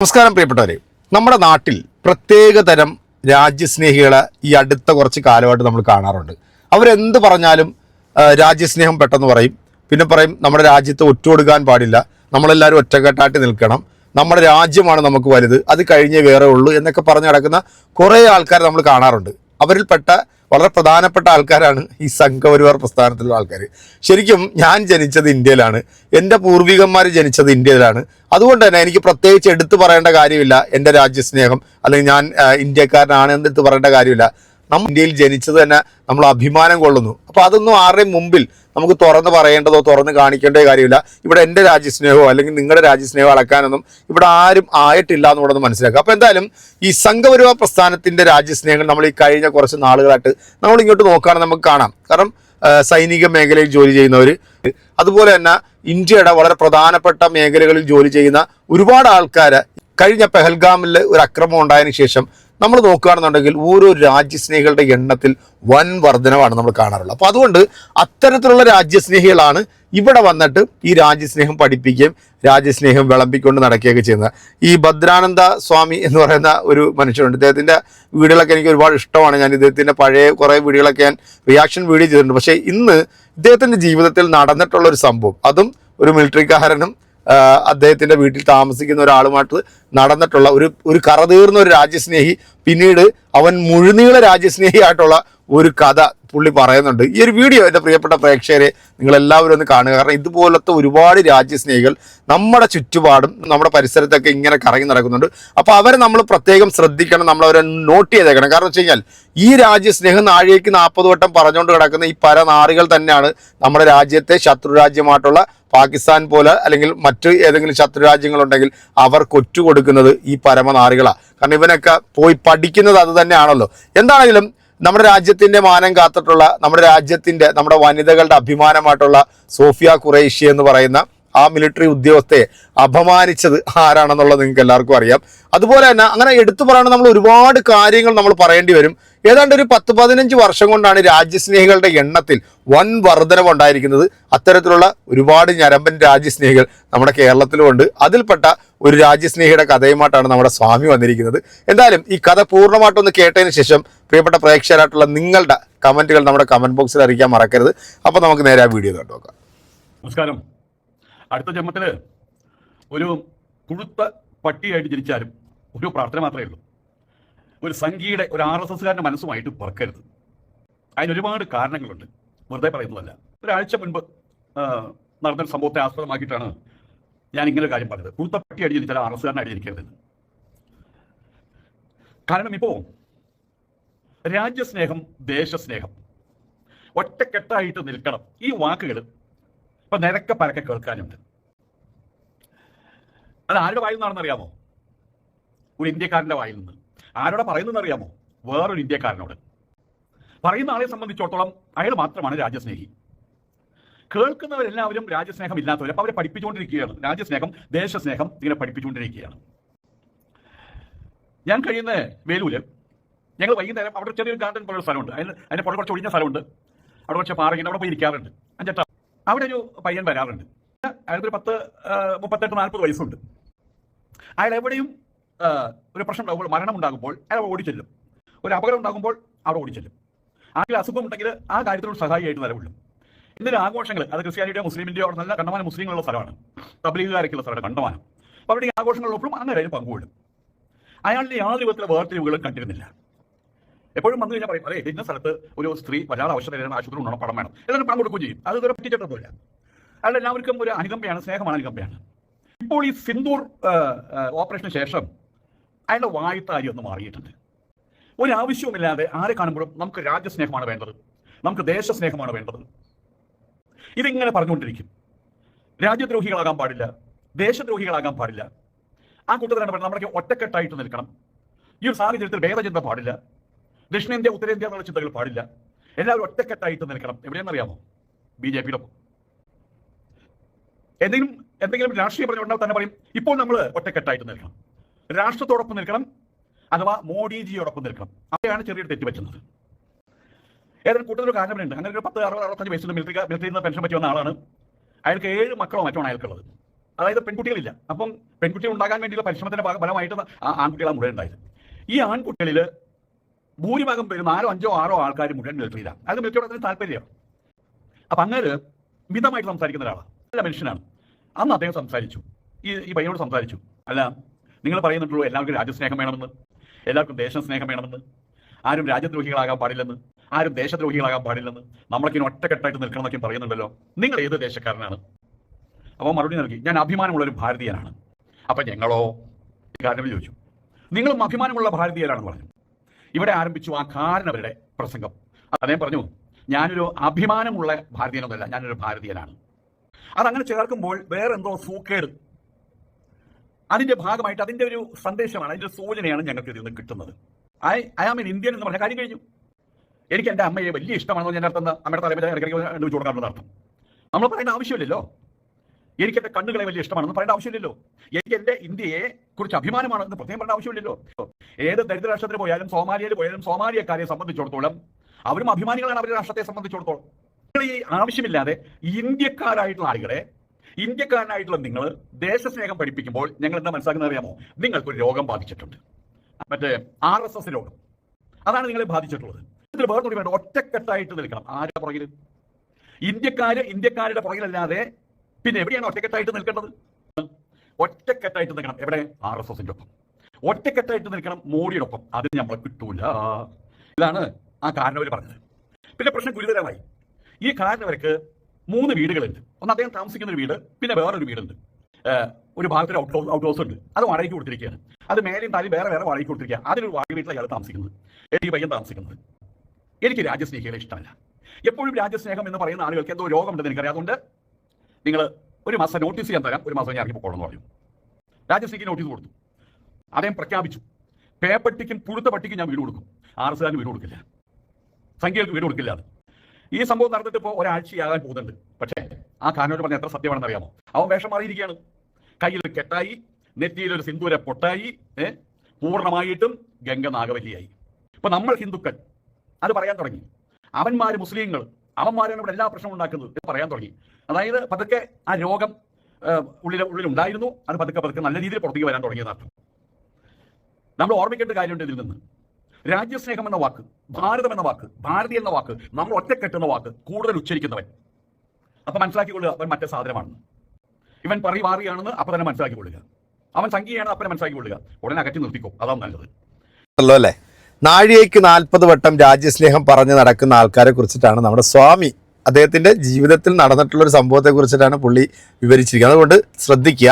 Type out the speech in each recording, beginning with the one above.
നമസ്കാരം പ്രിയപ്പെട്ടവരെ. നമ്മുടെ നാട്ടിൽ പ്രത്യേക തരം രാജ്യസ്നേഹികളെ ഈ അടുത്ത കുറച്ച് കാലമായിട്ട് നമ്മൾ കാണാറുണ്ട്. അവരെന്ത് പറഞ്ഞാലും രാജ്യസ്നേഹം പെട്ടെന്ന് പറയും. പിന്നെ പറയും നമ്മുടെ രാജ്യത്തെ ഒറ്റുകൊടുക്കാൻ പാടില്ല. നമ്മളെല്ലാവരും ഒറ്റക്കെട്ടായിട്ട് നിൽക്കണം. നമ്മുടെ രാജ്യമാണ് നമുക്ക് വലുത്. അത് കഴിഞ്ഞേ വേറെ ഉള്ളൂ എന്നൊക്കെ പറഞ്ഞു നടക്കുന്ന കുറേ ആൾക്കാർ നമ്മൾ കാണാറുണ്ട്. അവരിൽപ്പെട്ട വളരെ പ്രധാനപ്പെട്ട ആൾക്കാരാണ് ഈ സംഘപരിവാർ പ്രസ്ഥാനത്തിലുള്ള ആൾക്കാർ ശരിക്കും ഞാൻ ജനിച്ചത് ഇന്ത്യയിലാണ്. എന്റെ പൂർവികന്മാർ ജനിച്ചത് ഇന്ത്യയിലാണ്. അതുകൊണ്ട് തന്നെ എനിക്ക് പ്രത്യേകിച്ച് എടുത്തു പറയേണ്ട കാര്യമില്ല എന്റെ രാജ്യസ്നേഹം അല്ലെങ്കിൽ ഞാൻ ഇന്ത്യക്കാരനാണ് എന്ന് പറയേണ്ട കാര്യമില്ല. നമ്മൾ ഇന്ത്യയിൽ ജനിച്ചത് തന്നെ നമ്മൾ അഭിമാനം കൊള്ളുന്നു. അപ്പോൾ അതൊന്നും ആരുടെയും മുമ്പിൽ നമുക്ക് തുറന്ന് പറയേണ്ടതോ തുറന്ന് കാണിക്കേണ്ടതോ കാര്യമില്ല. ഇവിടെ എന്റെ രാജ്യസ്നേഹമോ അല്ലെങ്കിൽ നിങ്ങളുടെ രാജ്യസ്നേഹമോ അളക്കാനൊന്നും ഇവിടെ ആരും ആയിട്ടില്ല എന്നുള്ളത് ഒന്ന് മനസ്സിലാക്കുക. അപ്പോൾ എന്തായാലും ഈ സംഘപരിവാർ പ്രസ്ഥാനത്തിന്റെ രാജ്യസ്നേഹങ്ങൾ നമ്മൾ ഈ കഴിഞ്ഞ കുറച്ച് നാളുകളായിട്ട് നമ്മൾ ഇങ്ങോട്ട് നോക്കുകയാണെങ്കിൽ നമുക്ക് കാണാം. കാരണം സൈനിക മേഖലയിൽ ജോലി ചെയ്യുന്നവർ അതുപോലെ തന്നെ ഇന്ത്യയുടെ വളരെ പ്രധാനപ്പെട്ട മേഖലകളിൽ ജോലി ചെയ്യുന്ന ഒരുപാട് ആൾക്കാർ കഴിഞ്ഞ പെഹൽഗാമിൽ ഒരു അക്രമം ഉണ്ടായതിനു ശേഷം നമ്മൾ നോക്കുകയാണെന്നുണ്ടെങ്കിൽ ഓരോ രാജ്യസ്നേഹികളുടെ എണ്ണത്തിൽ വൻ വർധനവാണ് നമ്മൾ കാണാറുള്ളത്. അപ്പോൾ അതുകൊണ്ട് അത്തരത്തിലുള്ള രാജ്യസ്നേഹികളാണ് ഇവിടെ വന്നിട്ട് ഈ രാജ്യസ്നേഹം പഠിപ്പിക്കുകയും രാജ്യസ്നേഹം വിളമ്പിക്കൊണ്ട് നടക്കുകയൊക്കെ ചെയ്യുന്നത്. ഈ ഭദ്രാനന്ദ സ്വാമി എന്ന് പറയുന്ന ഒരു മനുഷ്യനുണ്ട്. ഇദ്ദേഹത്തിന്റെ വീടുകളൊക്കെ എനിക്ക് ഒരുപാട് ഇഷ്ടമാണ്. ഞാൻ ഇദ്ദേഹത്തിന്റെ പഴയ കുറേ വീടുകളൊക്കെ ഞാൻ റിയാക്ഷൻ വീഡിയോ ചെയ്തിട്ടുണ്ട്. പക്ഷേ ഇന്ന് ഇദ്ദേഹത്തിന്റെ ജീവിതത്തിൽ നടന്നിട്ടുള്ള ഒരു സംഭവം അതും ഒരു മിലിറ്ററിക്കാരനും അദ്ദേഹത്തിന്റെ വീട്ടിൽ താമസിക്കുന്ന ഒരാളുമായിട്ട് നടന്നിട്ടുള്ള ഒരു ഒരു കറതീർന്ന ഒരു രാജ്യസ്നേഹി പിന്നീട് അവൻ മുഴുനീള രാജ്യസ്നേഹിയായിട്ടുള്ള ഒരു കഥ പുള്ളി പറയുന്നുണ്ട്. ഈ ഒരു വീഡിയോ എന്റെ പ്രിയപ്പെട്ട പ്രേക്ഷകരെ നിങ്ങളെല്ലാവരും ഒന്ന് കാണുക. കാരണം ഇതുപോലത്തെ ഒരുപാട് രാജ്യസ്നേഹികൾ നമ്മുടെ ചുറ്റുപാടും നമ്മുടെ പരിസരത്തൊക്കെ ഇങ്ങനെ കറങ്ങി നടക്കുന്നുണ്ട്. അപ്പോൾ അവരെ നമ്മൾ പ്രത്യേകം ശ്രദ്ധിക്കണം നമ്മൾ അവരെ നോട്ട് ചെയ്തേക്കണം. കാരണം വെച്ച് കഴിഞ്ഞാൽ ഈ രാജ്യസ്നേഹം നാഴികയ്ക്ക് നാൽപ്പത് വട്ടം പറഞ്ഞുകൊണ്ട് കിടക്കുന്ന ഈ പല പരനാറികൾ തന്നെയാണ് നമ്മുടെ രാജ്യത്തെ ശത്രു രാജ്യമായിട്ടുള്ള പാകിസ്ഥാൻ പോലെ അല്ലെങ്കിൽ മറ്റ് ഏതെങ്കിലും ശത്രു രാജ്യങ്ങളുണ്ടെങ്കിൽ അവർക്ക് ഒറ്റ കൊടുക്കുന്നത് ഈ പരമനാറികളാണ് കാരണം ഇവനൊക്കെ പോയി പഠിക്കുന്നത് അത് തന്നെയാണല്ലോ. എന്താണെങ്കിലും നമ്മുടെ രാജ്യത്തിന്റെ മാനം കാത്തിട്ടുള്ള നമ്മുടെ രാജ്യത്തിന്റെ നമ്മുടെ വനിതകളുടെ അഭിമാനമായിട്ടുള്ള സോഫിയ ഖുറൈഷി എന്ന് പറയുന്ന ആ മിലിറ്ററി ഉദ്യോഗസ്ഥയെ അപമാനിച്ചത് ആരാണെന്നുള്ളത് നിങ്ങൾക്ക് എല്ലാവർക്കും അറിയാം. അതുപോലെ തന്നെ അങ്ങനെ എടുത്തു പറയുന്നത് നമ്മൾ ഒരുപാട് കാര്യങ്ങൾ നമ്മൾ പറയേണ്ടി വരും. ഏതാണ്ട് ഒരു പത്ത് പതിനഞ്ച് വർഷം കൊണ്ടാണ് രാജ്യസ്നേഹികളുടെ എണ്ണത്തിൽ വൻ വർധനവ് ഉണ്ടായിരിക്കുന്നത്. അത്തരത്തിലുള്ള ഒരുപാട് ഞരമ്പൻ രാജ്യസ്നേഹികൾ നമ്മുടെ കേരളത്തിലുമുണ്ട്. അതിൽപ്പെട്ട ഒരു രാജ്യസ്നേഹിയുടെ കഥയുമായിട്ടാണ് നമ്മുടെ സ്വാമി വന്നിരിക്കുന്നത്. എന്തായാലും ഈ കഥ പൂർണമായിട്ടൊന്ന് കേട്ടതിന് ശേഷം പ്രിയപ്പെട്ട പ്രേക്ഷകരായിട്ടുള്ള നിങ്ങളുടെ കമന്റുകൾ നമ്മുടെ കമന്റ് ബോക്സിൽ അറിയിക്കാൻ മറക്കരുത്. അപ്പോൾ നമുക്ക് നേരെ ആ വീഡിയോ കണ്ടു നോക്കാം. നമസ്കാരം. അടുത്ത ജന്മത്തിൽ ഒരു കുഴുത്ത പട്ടിയായിട്ട് ജനിച്ചാലും ഒരു പ്രാർത്ഥന മാത്രമേ ഉള്ളൂ. ഒരു സംഘിയുടെ ഒരു ആർ എസ് എസ്കാരന്റെ മനസ്സുമായിട്ട് പറക്കരുത്. അതിനൊരുപാട് കാരണങ്ങളുണ്ട്. വെറുതെ പറയുന്നതല്ല. ഒരാഴ്ച മുൻപ് നടന്നൊരു സംഭവത്തെ ആസ്പദമാക്കിയിട്ടാണ് ഞാൻ ഇങ്ങനെ ഒരു കാര്യം പറഞ്ഞത്. കുഴുത്ത പട്ടി ജനിച്ചാൽ ആർ എസ് അടിച്ചിരിക്കരുതെന്ന് കാരണം ഇപ്പോ രാജ്യസ്നേഹം ദേശസ്നേഹം ഒറ്റക്കെട്ടായിട്ട് നിൽക്കണം. ഈ വാക്കുകൾ ഇപ്പൊ നിരക്ക പരക്കെ കേൾക്കാനുണ്ട്. അത് ആരുടെ വായിൽ നിന്നാണെന്ന് അറിയാമോ? ഒരു ഇന്ത്യക്കാരന്റെ വായിൽ നിന്ന്. ആരോടെ പറയുന്നതെന്ന് അറിയാമോ? വേറൊരു ഇന്ത്യക്കാരനോട്. പറയുന്ന ആളെ സംബന്ധിച്ചിടത്തോളം അയാൾ മാത്രമാണ് രാജ്യസ്നേഹി. കേൾക്കുന്നവരെല്ലാവരും രാജ്യസ്നേഹം ഇല്ലാത്തവരെ അപ്പൊ അവരെ പഠിപ്പിച്ചുകൊണ്ടിരിക്കുകയാണ്. രാജ്യസ്നേഹം ദേശസ്നേഹം ഇങ്ങനെ പഠിപ്പിച്ചുകൊണ്ടിരിക്കുകയാണ്. ഞാൻ കഴിയുന്ന വേലൂര് ഞങ്ങൾ വൈകുന്നേരം അവിടെ ചെറിയൊരു ഗാർഡൻ പോലുള്ള സ്ഥലമുണ്ട്. അതിന് അതിന് പുറത്ത് കുറച്ച് ഒഴിഞ്ഞ സ്ഥലമുണ്ട്. അവിടെ കുറച്ച് പാറയുണ്ട് അവിടെ പോയി ഇരിക്കാറുണ്ട്. അഞ്ചെട്ട അവിടെ ഒരു പയ്യൻ വരാറുണ്ട്. അയാൾക്ക് ഒരു പത്ത് മുപ്പത്തെട്ട് നാൽപ്പത് വയസ്സുണ്ട്. അയാൾ എവിടെയും ഒരു പ്രശ്നം ഉണ്ടാകുമ്പോൾ മരണം ഉണ്ടാകുമ്പോൾ അയാൾ ഓടിച്ചെല്ലും. ഒരു അപകടം ഉണ്ടാകുമ്പോൾ അവിടെ ഓടിച്ചെല്ലും. ആരെങ്കിലും അസുഖം ഉണ്ടെങ്കിൽ ആ കാര്യത്തിനോട് സഹായിയായിട്ട് നിലകൊള്ളും എന്തിനും ആഘോഷങ്ങൾ. അത് ക്രിസ്ത്യാനിയുടെ മുസ്ലിമിന്റെ അവിടെ നല്ല കണ്ടമാനം മുസ്ലിങ്ങളുള്ള സ്ഥലമാണ്. തബ്ലീഗുകാരൊക്കെയുള്ള സ്ഥലമാണ് കണ്ടമാനം. അപ്പോൾ ഈ ആഘോഷങ്ങളിലൊപ്പം അങ്ങനെ പങ്കുകൊള്ളും അയാളുടെ യാതൊരു വിധത്തിലെ വേർതിരിവുകളും കണ്ടിരുന്നില്ല. എപ്പോഴും വന്നു കഴിഞ്ഞാൽ പറയും അതെ ഇന്ന സ്ഥലത്ത് ഒരു സ്ത്രീ വല്ലാതെ ആവശ്യത്തിന് ആശുപത്രി ഉണ്ടോ പണം വേണം. എല്ലാവരും പണം കൊടുക്കുകയും ചെയ്യും. അത് ഇതുവരെ പറ്റിച്ചിട്ടൊന്നുമില്ല. അയാളുടെ എല്ലാവർക്കും ഒരു അനുകമ്പയാണ് സ്നേഹമാണ് അനുകമ്പയാണ്. ഇപ്പോൾ ഈ സിന്ദൂർ ഓപ്പറേഷന് ശേഷം അയാളുടെ വായുത്താരി ഒന്ന് മാറിയിട്ടുണ്ട്. ഒരു ആവശ്യവുമില്ലാതെ ആരെ കാണുമ്പോഴും നമുക്ക് രാജ്യസ്നേഹമാണ് വേണ്ടത്. നമുക്ക് ദേശസ്നേഹമാണ് വേണ്ടത്. ഇതിങ്ങനെ പറഞ്ഞുകൊണ്ടിരിക്കും. രാജ്യദ്രോഹികളാകാൻ പാടില്ല ദേശദ്രോഹികളാകാൻ പാടില്ല. ആ കൂട്ടത്തിലാണ് നമ്മളൊക്കെ ഒറ്റക്കെട്ടായിട്ട് നിൽക്കണം. ഈ ഒരു സാഹചര്യത്തിൽ ഭേദചിന്ത പാടില്ല. ദക്ഷിണേന്ത്യ ഉത്തരേന്ത്യ എന്നുള്ള ചിന്തകൾ പാടില്ല. എല്ലാവരും ഒറ്റക്കെട്ടായിട്ട് നിൽക്കണം. എവിടെയെന്നറിയാമോ ബി ജെ പിയുടെ എന്തെങ്കിലും എന്തെങ്കിലും രാഷ്ട്രീയ പറഞ്ഞുകൊണ്ടാൽ തന്നെ പറയും. ഇപ്പോൾ നമ്മൾ ഒറ്റക്കെട്ടായിട്ട് നിൽക്കണം. രാഷ്ട്രത്തോടൊപ്പം നിൽക്കണം അഥവാ മോഡിജിയോടൊപ്പം നിൽക്കണം. അവിടെയാണ് ചെറിയൊരു തെറ്റ് ഏതൊരു കൂട്ടത്തിൽ കാരണമുണ്ട്. അങ്ങനെ ഒരു പത്ത് അറുപത് അറുപത്തഞ്ച് വയസ്സിൽ മിലിറ്ററി മിലിറ്ററിയിൽ നിന്ന് പെൻഷൻ പറ്റി വന്ന ആളാണ് അയാൾക്ക് ഏഴ് മക്കളോ മറ്റോ അയാൾക്കുള്ളത്. അതായത് പെൺകുട്ടികളില്ല. അപ്പം പെൺകുട്ടികൾ ഉണ്ടാകാൻ വേണ്ടിയുള്ള പരിശ്രമത്തിന്റെ ഭാഗ- ഫലമായിട്ട് ആൺകുട്ടികളാണ് മുഴുവൻ ഉണ്ടായത്. ഈ ആൺകുട്ടികളിൽ ഭൂരിഭാഗം പേര് നാലോ അഞ്ചോ ആറോ ആൾക്കാർ മുഴുവൻ മിലിറ്ററിയിലാണ് അത് മിലിറ്ററിയോട് അതിന് താല്പര്യം അപ്പൊ അങ്ങനെ മിതമായിട്ട് സംസാരിക്കുന്ന ഒരാളാണ് നല്ല മനുഷ്യനാണ്. അന്ന് അദ്ദേഹം സംസാരിച്ചു. ഈ ഈ പയ്യനോട് സംസാരിച്ചു. അല്ല നിങ്ങൾ പറയുന്നുണ്ടല്ലോ എല്ലാവർക്കും രാജ്യസ്നേഹം വേണമെന്ന്. എല്ലാവർക്കും ദേശസ്നേഹം വേണമെന്ന്. ആരും രാജ്യദ്രോഹികളാകാൻ പാടില്ലെന്ന്. ആരും ദേശദ്രോഹികളാകാൻ പാടില്ലെന്ന്. നമ്മളൊക്കെ ഒറ്റക്കെട്ടായിട്ട് നിൽക്കണം എന്നൊക്കെ പറയുന്നുണ്ടല്ലോ. നിങ്ങൾ ഏത് ദേശക്കാരനാണ്? അപ്പോൾ മറുപടി നൽകി ഞാൻ അഭിമാനമുള്ള ഒരു ഭാരതീയനാണ്. അപ്പൊ ഞങ്ങളോ കാരണം ചോദിച്ചു. നിങ്ങളും അഭിമാനമുള്ള ഭാരതീയരാണെന്ന് പറഞ്ഞു. ഇവിടെ ആരംഭിച്ചു ആ കാരണവരുടെ പ്രസംഗം. അദ്ദേഹം പറഞ്ഞു ഞാനൊരു അഭിമാനമുള്ള ഭാരതീയനൊന്നുമല്ല ഞാനൊരു ഭാരതീയനാണ്. അതങ്ങനെ ചേർക്കുമ്പോൾ വേറെന്തോ സൂക്കേട്. അതിന്റെ ഭാഗമായിട്ട് അതിന്റെ ഒരു സന്ദേശമാണ് അതിന്റെ സൂചനയാണ് ഞങ്ങൾക്ക് ഇതിൽ നിന്ന് കിട്ടുന്നത്. I I am an Indian എന്ന് പറഞ്ഞ കാര്യം കഴിഞ്ഞു. എനിക്ക് എന്റെ അമ്മയെ വലിയ ഇഷ്ടമാണെന്ന് ഞാൻ അർത്ഥം അമ്മയുടെ തലമുറ ഇടയ്ക്ക് അർത്ഥം നമ്മൾ പറയേണ്ട ആവശ്യമില്ലല്ലോ. എനിക്ക് എന്റെ കണ്ണുകളെ വലിയ ഇഷ്ടമാണെന്ന് പറയേണ്ട ആവശ്യമില്ലല്ലോ. എനിക്ക് എന്റെ ഇന്ത്യയെ കുറിച്ച് അഭിമാനമാണെന്ന് പ്രത്യേകം പറയേണ്ട ആവശ്യമില്ലല്ലോ. ഏത് ദരിദ്ര രാഷ്ട്രത്തിൽ പോയാലും സോമാലിയയിൽ പോയാലും സോമാലിയക്കാരെ സംബന്ധിച്ചിടത്തോളം അവരും അഭിമാനികളാണ് അവരുടെ രാഷ്ട്രത്തെ സംബന്ധിച്ചിടത്തോളം. നിങ്ങൾ ഈ ആവശ്യമില്ലാതെ ഇന്ത്യക്കാരായിട്ടുള്ള ആളുകളെ ഇന്ത്യക്കാരനായിട്ടുള്ള നിങ്ങൾ ദേശസ്നേഹം പഠിപ്പിക്കുമ്പോൾ ഞങ്ങൾ എന്താ മനസ്സിലാക്കുന്നത് അറിയാമോ? നിങ്ങൾക്കൊരു രോഗം ബാധിച്ചിട്ടുണ്ട്. മറ്റേ ആർ എസ് എസ് രോഗം. അതാണ് നിങ്ങളെ ബാധിച്ചിട്ടുള്ളത്. ഇതിൽ വേർന്നൊരു വേണ്ട ഒറ്റക്കെട്ടായിട്ട് നിൽക്കണം. ആരുടെ പുറകിൽ ഇന്ത്യക്കാര് ഇന്ത്യക്കാരുടെ പുറകിലല്ലാതെ പിന്നെ എവിടെയാണ് ഒറ്റക്കെട്ടായിട്ട് നിൽക്കേണ്ടത്? ഒറ്റക്കെട്ടായിട്ട് നിൽക്കണം. എവിടെ? ആർ എസ് എസിന്റെ ഒപ്പം. ഒറ്റക്കെട്ടായിട്ട് നിൽക്കണം മോഡിയുടെ ഒപ്പം. അതിന് നമ്മളെ കിട്ടൂല. ഇതാണ് ആ കാരണവർ പറഞ്ഞത്. പിന്നെ പ്രശ്നം ഗുരുതരമായി. ഈ കാരണവർക്ക് മൂന്ന് വീടുകളുണ്ട്. ഒന്ന് അദ്ദേഹം താമസിക്കുന്ന ഒരു വീട് പിന്നെ വേറൊരു വീടുണ്ട്. ഒരു ഭാഗത്തൊരു ഔട്ട് ഹൗസ് ഔട്ട് ഹൗസ് ഉണ്ട്. അത് വാടകയ്ക്ക് കൊടുത്തിരിക്കുകയാണ്. അത് മേലെയും താലും വേറെ വേറെ വാടകയ്ക്ക് കൊടുത്തിരിക്കുക അതിലൊരു വാടക വീട്ടിലാണ് അയാൾ താമസിക്കുന്നത് എനിക്ക് പയ്യൻ താമസിക്കുന്നത്. എനിക്ക് രാജ്യസ്നേഹികളെ ഇഷ്ടമല്ല. എപ്പോഴും രാജ്യസ്നേഹം എന്ന് പറയുന്ന ആളുകൾക്ക് എന്തോ രോഗമുണ്ടെന്ന് എനിക്കറിയാം. അതുകൊണ്ട് നിങ്ങൾ ഒരു മാസം നോട്ടീസ് ചെയ്യാൻ തരാം. ഒരു മാസം ഞാൻ ഇറങ്ങി എന്ന് പറഞ്ഞു. രാജ്യസ്നേഹിക്ക് നോട്ടീസ് കൊടുത്തു. അദ്ദേഹം പ്രഖ്യാപിച്ചു. പേപ്പട്ടിക്കും പുഴുത്ത പട്ടിക്കും ഞാൻ വീട് കൊടുക്കും. ആർ എസ് വീട് കൊടുക്കില്ല. സംഖ്യകൾക്ക് വീട് കൊടുക്കില്ല അത്. ഈ സംഭവം നടന്നിട്ട് ഇപ്പോൾ ഒരാഴ്ചയാകാൻ പോകുന്നുണ്ട്. പക്ഷേ ആ കാനോട് പറഞ്ഞ എത്ര സത്യമാണെന്ന് അറിയാമോ അവൻ വേഷം മാറിയിരിക്കുകയാണ്. കയ്യിൽ കെട്ടായി നെറ്റിയിൽ ഒരു സിന്ദൂര പൊട്ടായി ഏഹ് പൂർണമായിട്ടും ഗംഗ നാഗവല്ലിയായി. ഇപ്പൊ നമ്മൾ ഹിന്ദുക്കൾ അത് പറയാൻ തുടങ്ങി. അവന്മാര് മുസ്ലിങ്ങൾ അവന്മാരാണ് ഇവിടെ എല്ലാ പ്രശ്നവും ഉണ്ടാക്കുന്നത് എന്ന് പറയാൻ തുടങ്ങി. അതായത് പതുക്കെ ആ രോഗം ഉള്ളിൽ ഉള്ളിലുണ്ടായിരുന്നു. അത് പതുക്കെ പതുക്കെ നല്ല രീതിയിൽ പുറത്തേക്ക് വരാൻ തുടങ്ങിയതാണ്. നമ്മൾ ഓർമ്മിക്കേണ്ട കാര്യമുണ്ട് ഇതിൽ നിന്ന്. രാജ്യസ്നേഹം എന്ന വാക്ക് ഭാരതം എന്ന വാക്ക് ഭാരതി എന്ന വാക്ക് നമ്മൾ ഒറ്റക്കെട്ടുന്ന വാക്ക് കൂടുതൽ ഉച്ചരിക്കുന്നവൻ. അപ്പൊ മനസ്സിലാക്കിക്കൊള്ളുക അവൻ മറ്റേ സാധനമാണെന്ന് ഇവൻ പരിവാറിയാണെന്ന് അപ്പൊ തന്നെ മനസ്സിലാക്കിക്കൊള്ളുക. അവൻ സംഖ്യയാണ് അപ്പനെ മനസ്സിലാക്കിക്കൊള്ളുക. ഉടനെ അകറ്റി നിർത്തിക്കോ അതാണ് നല്ലത്. അല്ലേ? നാഴികയ്ക്ക് നാൽപ്പത് വട്ടം രാജ്യസ്നേഹം പറഞ്ഞ് നടക്കുന്ന ആൾക്കാരെ കുറിച്ചിട്ടാണ് നമ്മുടെ സ്വാമി. അദ്ദേഹത്തിന്റെ ജീവിതത്തിൽ നടന്നിട്ടുള്ള ഒരു സംഭവത്തെ കുറിച്ചിട്ടാണ് പുള്ളി വിവരിച്ചിരിക്കുന്നത്. അതുകൊണ്ട് ശ്രദ്ധിക്കുക.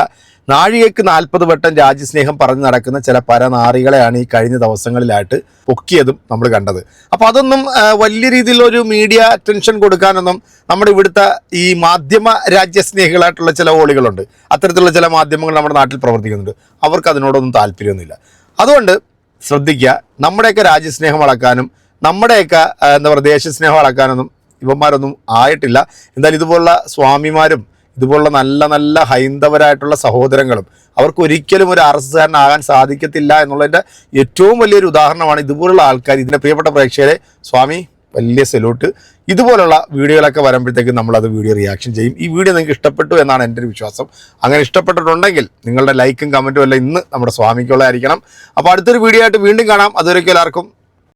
നാഴികയ്ക്ക് നാൽപ്പത് വട്ടം രാജ്യസ്നേഹം പറഞ്ഞ് നടക്കുന്ന ചില പരനാറികളെയാണ് ഈ കഴിഞ്ഞ ദിവസങ്ങളിലായിട്ട് പൊക്കിയതും നമ്മൾ കണ്ടത്. അപ്പോൾ അതൊന്നും വലിയ രീതിയിലൊരു മീഡിയ അറ്റൻഷൻ കൊടുക്കാനൊന്നും നമ്മുടെ ഇവിടുത്തെ ഈ മാധ്യമ രാജ്യസ്നേഹികളായിട്ടുള്ള ചില ഓളികളുണ്ട്. അത്തരത്തിലുള്ള ചില മാധ്യമങ്ങൾ നമ്മുടെ നാട്ടിൽ പ്രവർത്തിക്കുന്നുണ്ട്. അവർക്ക് അതിനോടൊന്നും താല്പര്യമൊന്നുമില്ല. അതുകൊണ്ട് ശ്രദ്ധിക്കുക. നമ്മുടെയൊക്കെ രാജ്യസ്നേഹം വളക്കാനും നമ്മുടെയൊക്കെ എന്താ പറയുക ദേശസ്നേഹം വളക്കാനൊന്നും ഇവന്മാരൊന്നും ആയിട്ടില്ല. എന്തായാലും ഇതുപോലുള്ള സ്വാമിമാരും ഇതുപോലുള്ള നല്ല നല്ല ഹൈന്ദവരായിട്ടുള്ള സഹോദരങ്ങളും അവർക്ക് ഒരിക്കലും ഒരു ആർ എസ് എസ്കാരനാകാൻ സാധിക്കത്തില്ല എന്നുള്ളതിന്റെ ഏറ്റവും വലിയൊരു ഉദാഹരണമാണ് ഇതുപോലുള്ള ആൾക്കാർ. ഇതിന്റെ പ്രിയപ്പെട്ട പ്രേക്ഷകരെ സ്വാമി വലിയ സെലൂട്ട് ഇതുപോലുള്ള വീഡിയോകളൊക്കെ വരുമ്പോഴത്തേക്കും നമ്മളത് വീഡിയോ റിയാക്ഷൻ ചെയ്യും. ഈ വീഡിയോ നിങ്ങൾക്ക് ഇഷ്ടപ്പെട്ടു എന്നാണ് എന്റെ ഒരു വിശ്വാസം. അങ്ങനെ ഇഷ്ടപ്പെട്ടിട്ടുണ്ടെങ്കിൽ നിങ്ങളുടെ ലൈക്കും കമന്റും എല്ലാം ഇന്ന് നമ്മുടെ സ്വാമിക്കുള്ളതായിരിക്കണം. അപ്പോൾ അടുത്തൊരു വീഡിയോ ആയിട്ട് വീണ്ടും കാണാം. അതുവരെയൊക്കെ എല്ലാവർക്കും